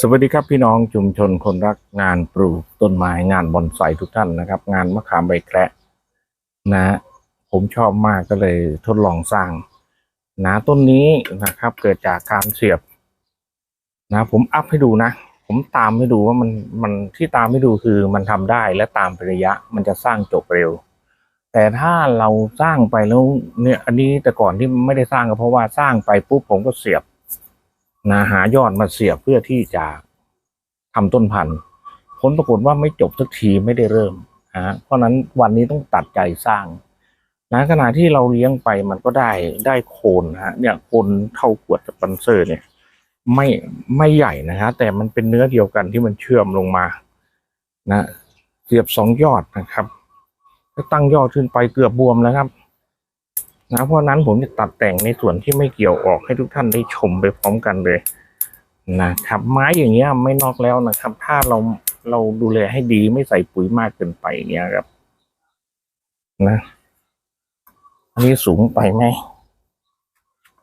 สวัสดีครับพี่น้องชุมชนคนรักงานปลูกต้นไม้งานบอนไซทุกท่านนะครับ งานมะขามใบแคระนะ ผมชอบมากก็เลยทดลองสร้างนะต้นนี้นะครับ เกิดจากการเสียบ นะ ผมอัพให้ดูนะ ผมตามให้ดูว่ามันมันที่ตามให้ดูคือมันทำได้และตามระยะมันจะสร้างจบเร็ว แต่ถ้าเราสร้างไปแล้วเนี่ย อันนี้แต่ก่อนที่ไม่ได้สร้างก็เพราะว่าสร้างไปปุ๊บผมก็เสียบ นะหายอดมาเสียบเพื่อที่จะทำต้นพันธุ์ผลปรากฏว่าไม่จบสักทีไม่ได้เริ่มฮะเพราะนั้นวันนี้ต้องตัดใจสร้างนะขณะที่เราเลี้ยงไปมันก็ได้ได้โคนนะฮะเนี่ยโคนเท่าขวดสปอนเซอร์เนี่ย ไม่ไม่ใหญ่นะฮะแต่มันเป็นเนื้อเดียวกันที่มันเชื่อมลงมา นะเสียบสองยอดนะครับตั้งยอดขึ้นไปเกือบบวมแล้วครับ นะเพราะนั้นผมจะตัดแต่งในส่วนที่ไม่เกี่ยวออกให้ทุกท่านได้ชมไปพร้อมกันเลยนะครับ ไม้อย่างเงี้ยไม่นอกแล้วนะครับ ถ้าเราเราดูแลให้ดีไม่ใส่ปุ๋ยมากเกินไปอย่างเงี้ยครับ นะอันนี้สูงไปไหม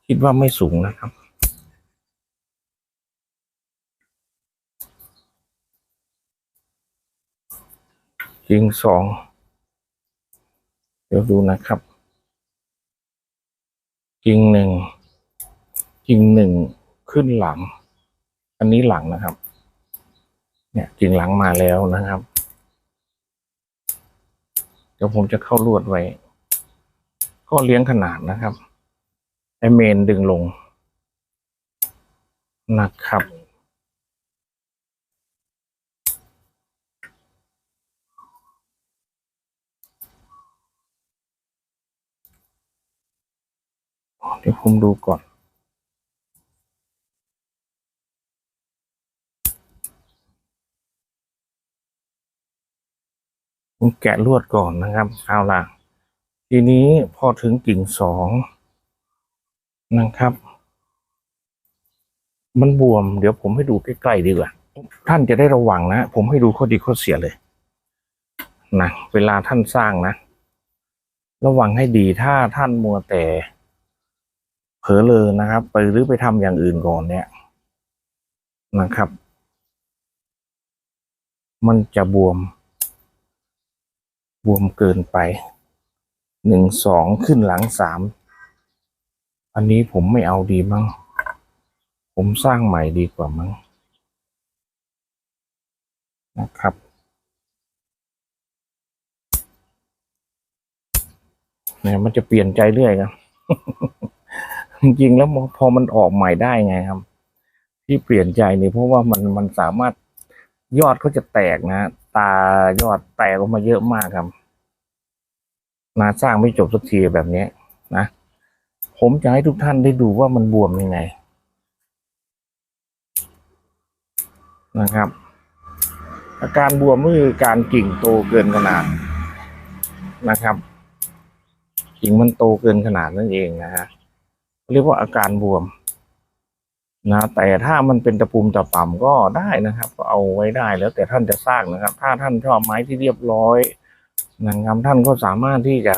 คิดว่าไม่สูงนะครับจริงสอง เดี๋ยวดูนะครับ กิ่งหนึ่งกิ่งหนึ่งขึ้นหลัง อันนี้หลังนะครับ เนี่ยกิ่งหลังมาแล้วนะครับ เดี๋ยวผมจะเข้าลวดไว้ ก็เลี้ยงขนาดนะครับไอเมนดึงลงนะครับ เดี๋ยวผมดูก่อน ผมแกะลวดก่อนนะครับเอาล่ะ ทีนี้พอถึงกิ่งสองนะครับ มันบวม เดี๋ยวผมให้ดูใกล้ๆดีกว่า ท่านจะได้ระวังนะ ผมให้ดูข้อดีข้อเสียเลยนะเวลาท่านสร้างนะ ระวังให้ดีถ้าท่านมัวแต่ เผลอเลยนะครับ ไปหรือไปทำอย่างอื่นก่อนเนี่ยนะครับ มันจะบวม บวมเกินไปหนึ่งสองขึ้นหลังสามอันนี้ผมไม่เอาดีมั้งผมสร้างใหม่ดีกว่ามั้งนะครับเนี่ยมันจะเปลี่ยนใจเรื่อยครับ จริงๆแล้วพอมันออกใหม่ได้ไงครับ ที่เปลี่ยนใจนี่เพราะว่ามันมันสามารถยอดเขาจะแตกนะตายอดแตกออกมาเยอะมากครับนาสร้างไม่จบสักทีแบบนี้นะผมจะให้ทุกท่านได้ดูว่ามันบวมยังไง นะครับ อาการบวมก็คือการกิ่งโตเกินขนาดนะครับ กิ่งมันโตเกินขนาดนั่นเองนะฮะ เรียกว่าอาการบวมนะแต่ถ้ามันเป็นตะปุมตะป่ำก็ได้นะครับ ก็เอาไว้ได้แล้วแต่ท่านจะสร้างนะครับ ถ้าท่านชอบไม้ที่เรียบร้อยนะครับท่านก็สามารถที่จะ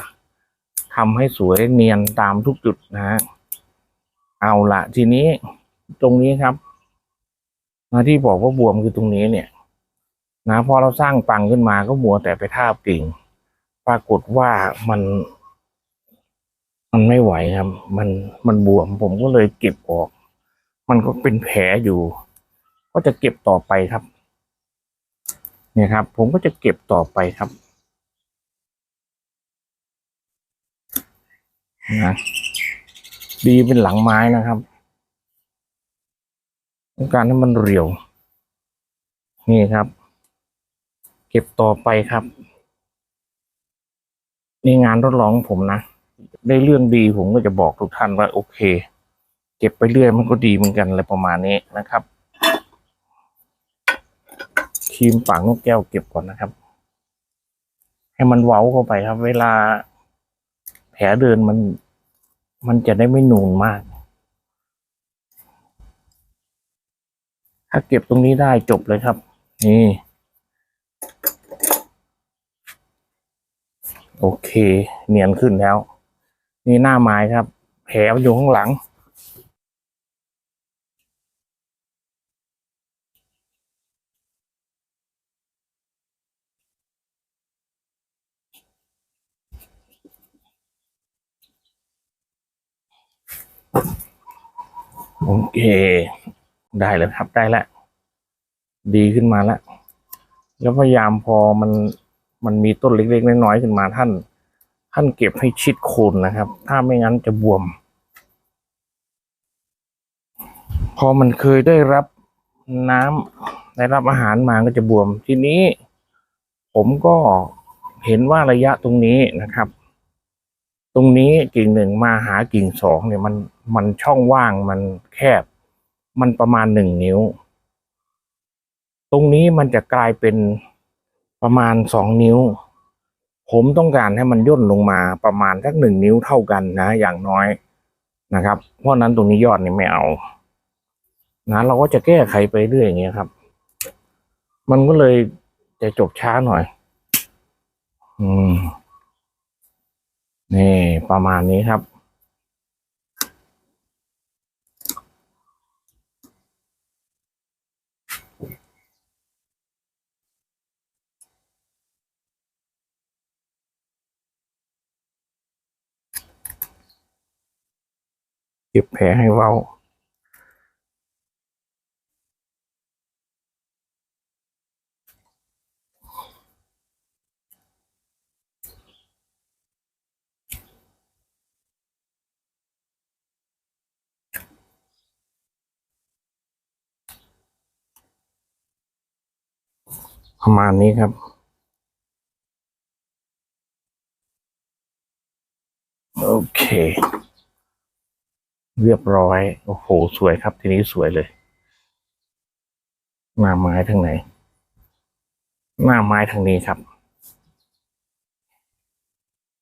ทำให้สวยเนียนตามทุกจุดนะฮะเอาละทีนี้ตรงนี้ครับนะที่บอกว่าบวมคือตรงนี้เนี่ย นะพอเราสร้างปังขึ้นมาก็มัวแต่ไปทาบกิ่ง ปรากฏว่ามัน มันไม่ไหวครับ มันมันบวมผมก็เลยเก็บออก มันก็เป็นแผลอยู่ ก็จะเก็บต่อไปครับ เนี่ยครับ ผมก็จะเก็บต่อไปครับนะดีเป็นหลังไม้นะครับต้องการให้มันเรียว นี่ครับ เก็บต่อไปครับ นี่งานทดลองของผมนะ ได้เรื่องดีผมก็จะบอกทุกท่านว่าโอเค เก็บไปเรื่อยมันก็ดีเหมือนกันอะไรประมาณนี้นะครับครีมปากนกแก้วเก็บก่อนนะครับ ให้มันเว้าเข้าไปครับ เวลาแผลเดินมัน มันจะได้ไม่นูนมาก ถ้าเก็บตรงนี้ได้จบเลยครับ นี่ โอเค เนียนขึ้นแล้ว นี่หน้าไม้ครับ แผลอยู่ข้างหลัง โอเค ได้แล้วครับได้แล้วดีขึ้นมาแล้ว แล้วพยายามพอมันมันมีต้นเล็กๆน้อยๆขึ้นมาท่าน ท่านเก็บให้ชิดโคนนะครับ ถ้าไม่งั้นจะบวม พอมันเคยได้รับน้ำได้รับอาหารมาก็จะบวม ทีนี้ ผมก็เห็นว่าระยะตรงนี้นะครับ ตรงนี้กิ่งหนึ่งมาหากิ่งสองเนี่ยมันมันช่องว่างมันแคบ มันประมาณหนึ่งนิ้ว ตรงนี้มันจะกลายเป็นประมาณสองนิ้ว ผมต้องการให้มันย่นลงมาประมาณสักหนึ่งนิ้วเท่ากันนะ อย่างน้อยนะครับ เพราะนั้นตรงนี้ยอดนี่ไม่เอานะเราก็จะแก้ไขไปเรื่อยอย่างเงี้ยครับ มันก็เลยจะจบช้าหน่อย อืมนี่ประมาณนี้ครับ เก็บแผลให้เว้าประมาณนี้ครับ โอเค เรียบร้อย โอ้โห สวยครับ ทีนี้สวยเลย หน้าไม้ทางไหน หน้าไม้ทางนี้ครับ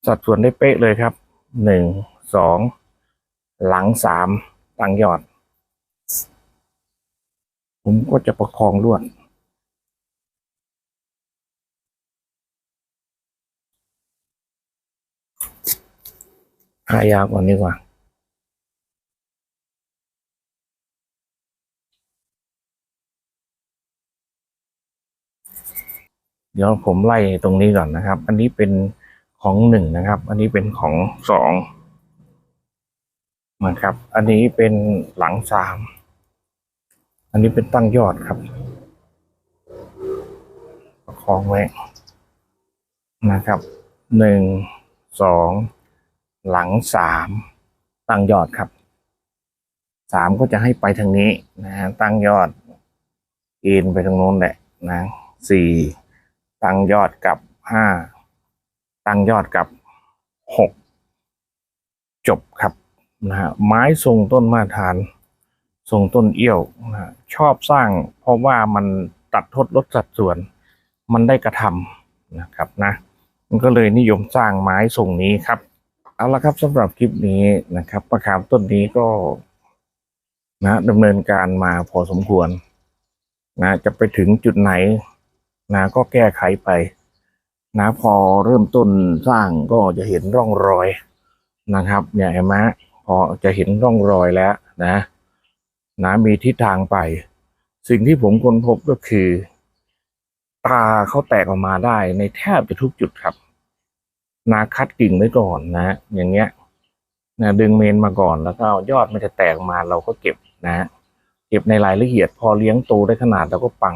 สัดส่วนได้เป๊ะเลยครับ หนึ่ง สอง หลังสามตังยอด ผมก็จะประคองลวด หายาวกว่านี้กว่า เดี๋ยวผมไล่ตรงนี้ก่อนนะครับ อันนี้เป็นของหนึ่งนะครับ อันนี้เป็นของสองนะครับ อันนี้เป็นหลังสาม อันนี้เป็นตั้งยอดครับ ประคองไว้นะครับ หนึ่ง สอง หลังสาม ตั้งยอดครับ สามก็จะให้ไปทางนี้นะฮะตั้งยอดเอ็นไปทางโน้นแหละนะ สี่ ตั้งยอดกับห้าตั้งยอดกับหกจบครับนะฮะไม้ทรงต้นมาตรฐานทรงต้นเอี้ยวนะชอบสร้างเพราะว่ามันตัดทดลดสัดส่วน มันได้กระทำนะครับนะมันก็เลยนิยมสร้างไม้ทรงนี้ครับ เอาละครับสำหรับคลิปนี้นะครับมะขามต้นนี้ก็นะดำเนินการมาพอสมควรนะจะไปถึงจุดไหน นะก็แก้ไขไป นะพอเริ่มต้นสร้างก็จะเห็นร่องรอยนะครับ เนี่ยเห็นไหมพอจะเห็นร่องรอยแล้วนะนะมีทิศทางไป สิ่งที่ผมค้นพบก็คือ ตาเขาแตกออกมาได้ในแทบจะทุกจุดครับ นาคัดกิ่งไว้ก่อนนะ อย่างเงี้ยนะดึงเมนมาก่อนแล้วก็ยอดมันจะแตกมาเราก็เก็บนะ เก็บในรายละเอียดพอเลี้ยงโตได้ขนาดเราก็ปัง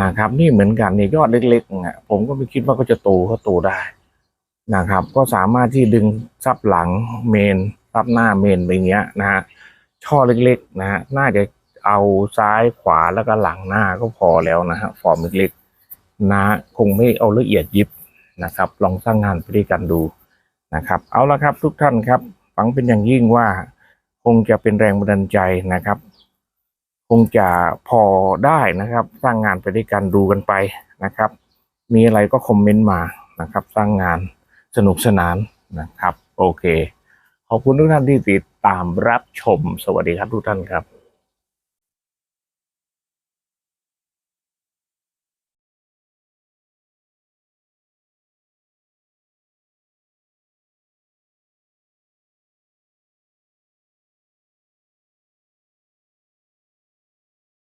นะครับ นี่เหมือนกันเนี่ยยอดเล็กๆอะผมก็ไม่คิดว่าก็จะโตก็โตได้นะครับ ก็สามารถที่ดึงซับหลังเมนซับหน้าเมนไปเงี้ยนะฮะช่อเล็กๆนะฮะน่าจะเอาซ้ายขวาแล้วก็หลังหน้าก็พอแล้วนะฮะฟอร์มเล็กๆนะคงไม่เอาละเอียดยิบนะครับ ลองสร้างงานไปด้วยกันดูนะครับ เอาละครับทุกท่านครับฟังเป็นอย่างยิ่งว่าคงจะเป็นแรงบันดาลใจนะครับ คงจะพอได้นะครับ สร้างงานไปด้วยกันดูกันไปนะครับ มีอะไรก็คอมเมนต์มานะครับ สร้างงานสนุกสนานนะครับ โอเค ขอบคุณทุกท่านที่ติดตามรับชม สวัสดีครับทุกท่านครับ